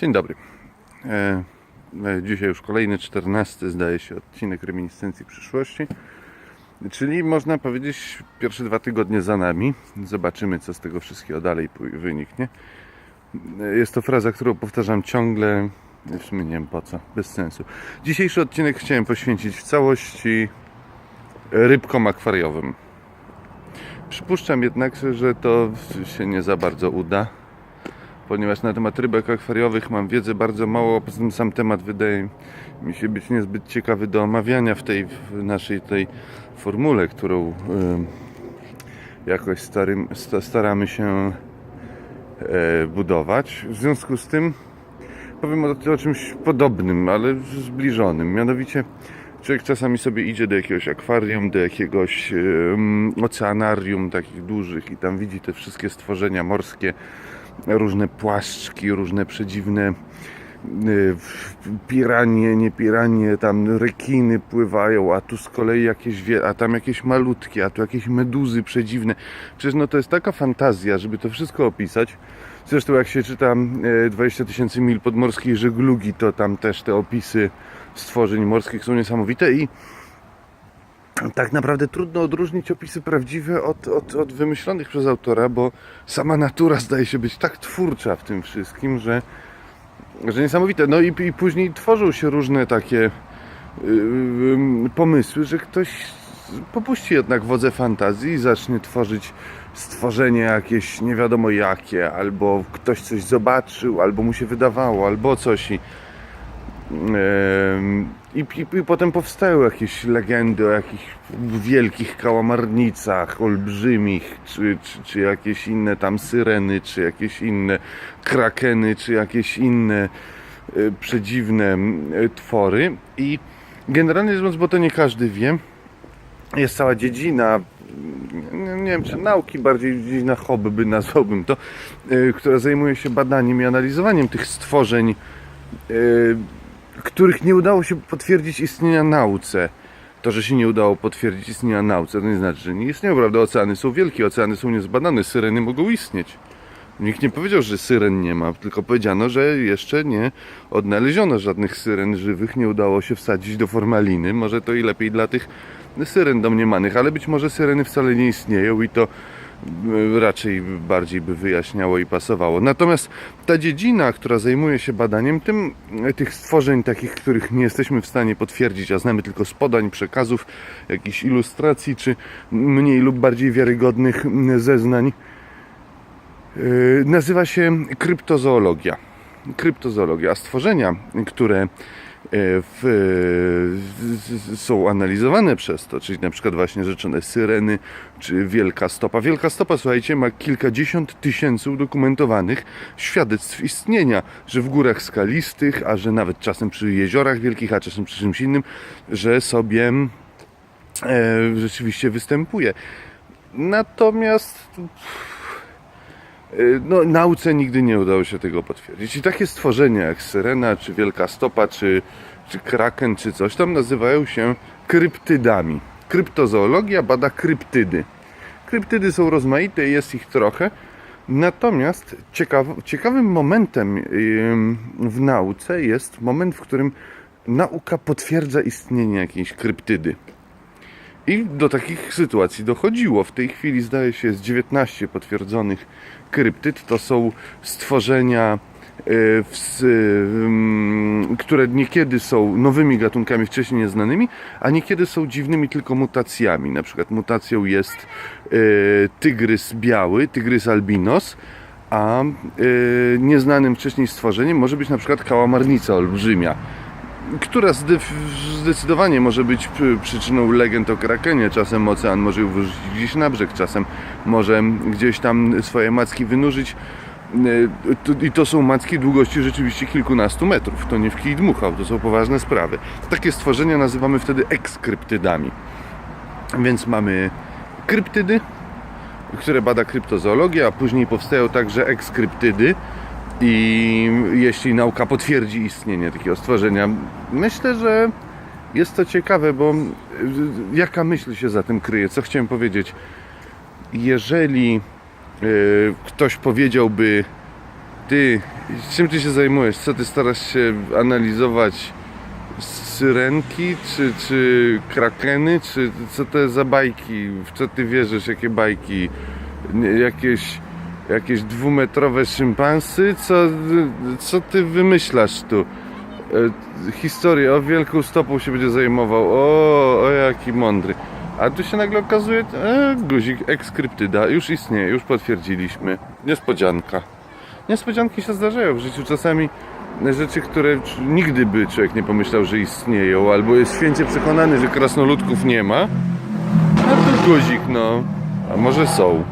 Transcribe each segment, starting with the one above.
Dzień dobry. E, e, dzisiaj już kolejny, 14 zdaje się odcinek reminiscencji przyszłości. Czyli można powiedzieć pierwsze dwa tygodnie za nami. Zobaczymy co z tego wszystkiego dalej wyniknie. E, Jest to fraza, którą powtarzam ciągle. W sumie nie wiem po co, bez sensu. Dzisiejszy odcinek chciałem poświęcić w całości rybkom akwariowym. Przypuszczam jednak, że to się nie za bardzo uda ponieważ na temat rybek akwariowych mam wiedzę bardzo mało, poza tym sam temat wydaje mi się być niezbyt ciekawy do omawiania w tej w naszej tej formule, którą em, jakoś starym, sta, staramy się e, budować. W związku z tym powiem o, o czymś podobnym, ale zbliżonym. Mianowicie człowiek czasami sobie idzie do jakiegoś akwarium, do jakiegoś oceanarium takich dużych i tam widzi te wszystkie stworzenia morskie, różne płaszczki, różne przedziwne y, piranie, nie piranie, tam rekiny pływają, a tu z kolei jakieś, a tam jakieś malutkie, a tu jakieś meduzy przedziwne. Przecież no to jest taka fantazja, żeby to wszystko opisać. Zresztą jak się czyta e, 20 tysięcy mil podmorskiej żeglugi, to tam też te opisy stworzeń morskich są niesamowite i tak naprawdę trudno odróżnić opisy prawdziwe od, od, od wymyślonych przez autora, bo sama natura zdaje się być tak twórcza w tym wszystkim, że, że niesamowite. No i, i później tworzą się różne takie yy, pomysły, że ktoś popuści jednak wodze fantazji i zacznie tworzyć stworzenie jakieś nie wiadomo jakie, albo ktoś coś zobaczył, albo mu się wydawało, albo coś i I, i, I potem powstały jakieś legendy o jakichś wielkich kałamarnicach, olbrzymich, czy, czy, czy jakieś inne tam syreny, czy jakieś inne krakeny, czy jakieś inne e, przedziwne e, twory. I generalnie rzecz biorąc, bo to nie każdy wie, jest cała dziedzina, nie, wiem czy nauki, bardziej dziedzina hobby nazwałbym to, e, która zajmuje się badaniem i analizowaniem tych stworzeń których nie udało się potwierdzić istnienia nauce. To, że się nie udało potwierdzić istnienia nauce, to nie znaczy, że nie istnieją, prawda? Oceany są wielkie, oceany są niezbadane, syreny mogą istnieć. Nikt nie powiedział, że syren nie ma, tylko powiedziano, że jeszcze nie odnaleziono żadnych syren żywych, nie udało się wsadzić do formaliny. Może to i lepiej dla tych syren domniemanych, ale być może syreny wcale nie istnieją i to raczej bardziej by wyjaśniało i pasowało. Natomiast ta dziedzina, która zajmuje się badaniem tym, tych stworzeń takich, których nie jesteśmy w stanie potwierdzić, a znamy tylko z podań, przekazów, jakichś ilustracji, czy mniej lub bardziej wiarygodnych zeznań, y, nazywa się kryptozoologia. Kryptozoologia. A stworzenia, które w, w, są analizowane przez to, czyli na przykład właśnie rzeczone syreny, czy wielka stopa. Wielka stopa, słuchajcie, ma kilkadziesiąt tysięcy udokumentowanych świadectw istnienia, że w górach skalistych, a że nawet czasem przy jeziorach wielkich, a czasem przy czymś innym, że sobie e, rzeczywiście występuje. Natomiast Y, no, nauce nigdy nie udało się tego potwierdzić. I takie stworzenia jak syrena, czy wielka stopa, czy, czy kraken, czy coś tam nazywają się kryptydami. Kryptozoologia bada kryptydy. Kryptydy są rozmaite, jest ich trochę. Natomiast ciekaw, ciekawym momentem w nauce jest moment, w którym nauka potwierdza istnienie jakiejś kryptydy. I do takich sytuacji dochodziło. W tej chwili zdaje się jest 19 potwierdzonych kryptyd. To są stworzenia, e, ym, które niekiedy są nowymi gatunkami wcześniej nieznanymi, a niekiedy są dziwnymi tylko mutacjami. Na przykład mutacją jest e, tygrys biały, tygrys albinos, a e, nieznanym wcześniej stworzeniem może być na przykład kałamarnica olbrzymia która zde- zdecydowanie może być przy- przyczyną legend o Krakenie. Czasem ocean może ją wyrzucić gdzieś na brzeg, czasem może gdzieś tam swoje macki wynurzyć. To- I to są macki długości rzeczywiście kilkunastu metrów. To nie w kij dmuchał, to są poważne sprawy. Takie stworzenia nazywamy wtedy ekskryptydami. Więc mamy kryptydy, które bada kryptozoologia, a później powstają także ekskryptydy. I jeśli nauka potwierdzi istnienie takiego stworzenia, myślę, że jest to ciekawe, bo y, jaka myśl się za tym kryje? Co chciałem powiedzieć? Jeżeli y, ktoś powiedziałby Ty, czym ty się zajmujesz? Co ty starasz się analizować? Syrenki, czy, czy krakeny, czy co to za bajki? W co ty wierzysz? Jakie bajki? Jakieś, jakieś dwumetrowe szympansy? Co, co ty wymyślasz tu? E, Historię o wielką stopą się będzie zajmował. O, o jaki mądry. A tu się nagle okazuje, e, guzik, ekskryptyda, już istnieje, już potwierdziliśmy. Niespodzianka. Niespodzianki się zdarzają w życiu. Czasami rzeczy, które nigdy by człowiek nie pomyślał, że istnieją, albo jest święcie przekonany, że krasnoludków nie ma. A tu guzik, no. A może są.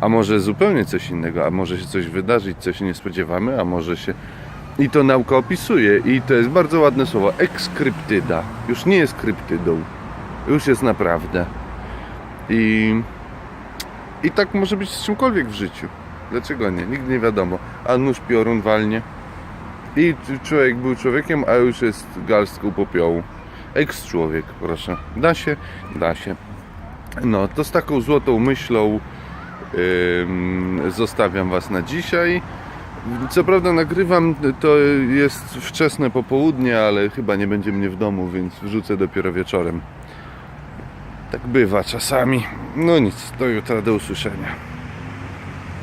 A może zupełnie coś innego, a może się coś wydarzyć, co się nie spodziewamy, a może się... I to nauka opisuje i to jest bardzo ładne słowo. Ekskryptyda. Już nie jest kryptydą. Już jest naprawdę. I... I tak może być z czymkolwiek w życiu. Dlaczego nie? Nigdy nie wiadomo. A nóż piorun walnie. I człowiek był człowiekiem, a już jest garstką popiołu. Eks-człowiek, proszę. Da się? Da się. No, to z taką złotą myślą zostawiam Was na dzisiaj. Co prawda nagrywam, to jest wczesne popołudnie, ale chyba nie będzie mnie w domu, więc wrzucę dopiero wieczorem. Tak bywa czasami. No nic, do jutra, do usłyszenia.